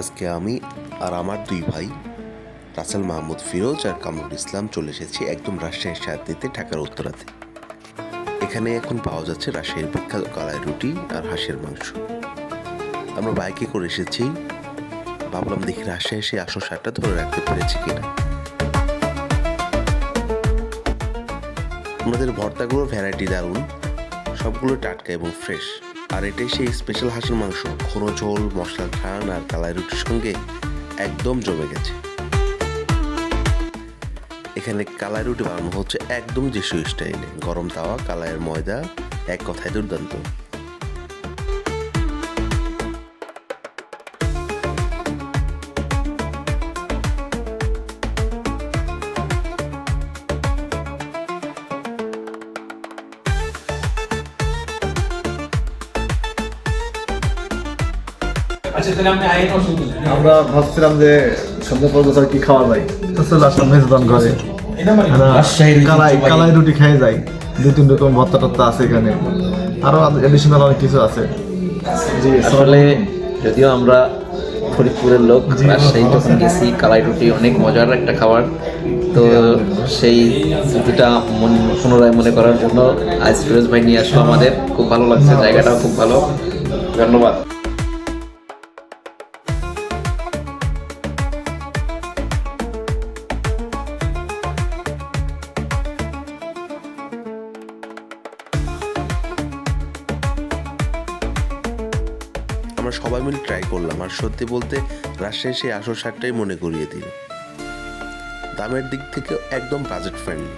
আজকে আমি আর আমার দুই ভাই, রাসেল মাহমুদ ফিরোজ আর কামরুল ইসলাম চলে এসেছি একদম রাজশাহীর সাথে ঢাকার উত্তরাতে। এখানে এখন পাওয়া যাচ্ছে রাজশাহীর বিখ্যাত কলাই রুটি আর হাঁসের মাংস। আমরা বাইকে করে এসেছি। ভাবলাম দেখি রাজশাহী সেই আসল স্বাদটা ধরে রাখতে পেরেছি কিনা। আমাদের ভর্তাগুলোর ভ্যারাইটি দারুণ, সবগুলো টাটকা এবং ফ্রেশ। আর এটাই সেই স্পেশাল হাঁসের মাংস। ঘন ঝোল মশলার খান আর কালাই রুটির সঙ্গে একদম জমে গেছে। এখানে কালাই রুটি বানানো হচ্ছে একদম দেশীয় স্টাইলে। গরম তাওয়া, কালাইয়ের ময়দা, এক কথায় দুর্দান্ত। আমরা ভাবছিলাম যে সন্ধ্যা পর্যন্ত আর কি খাওয়া যায়? তো চলে আসলাম মেজবান ঘরে। এই কালাই কালাই রুটি খেয়ে যাই দুই তিন রকম ভর্তা টর্তা আছে এখানে। আরও এডিশনাল অনেক কিছু আছে। জি আসলে যদিও আমরা ফরিদপুরের লোক রাজশাহী যখন গেছি কালাই রুটি অনেক মজার একটা খাবার। তো সেই স্মৃতিটা মন পুনরায় মনে করার জন্য আজ ফিরোজ ভাই নিয়ে আসলো আমাদের। খুব ভালো লাগছে জায়গাটাও খুব ভালো। ধন্যবাদ। আমরা সবাই মিলে ট্রাই করলাম। আর সত্যি বলতে, রাজশাহী সেই আসল স্বাদটাই মনে করিয়ে দিল। দামের দিক থেকে একদম বাজেট ফ্রেন্ডলি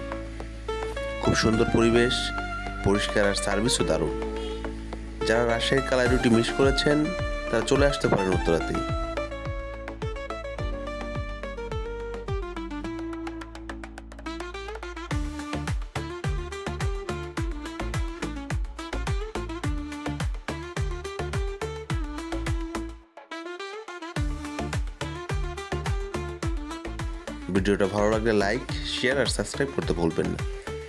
খুব সুন্দর পরিবেশ, পরিষ্কার আর সার্ভিসও দারুণ। যারা রাজশাহীর কালার রুটি মিস করেছেন, তারা চলে আসতে পারেন উত্তরাতেই। ভিডিওটা ভালো লাগলে লাইক শেয়ার আর সাবস্ক্রাইব করতে ভুলবেন না।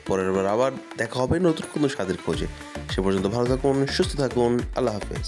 পরের বার আবার দেখা হবে নতুন কোনো স্বাদের খোঁজে। সে পর্যন্ত ভালো থাকুন, সুস্থ থাকুন, আল্লাহ হাফেজ।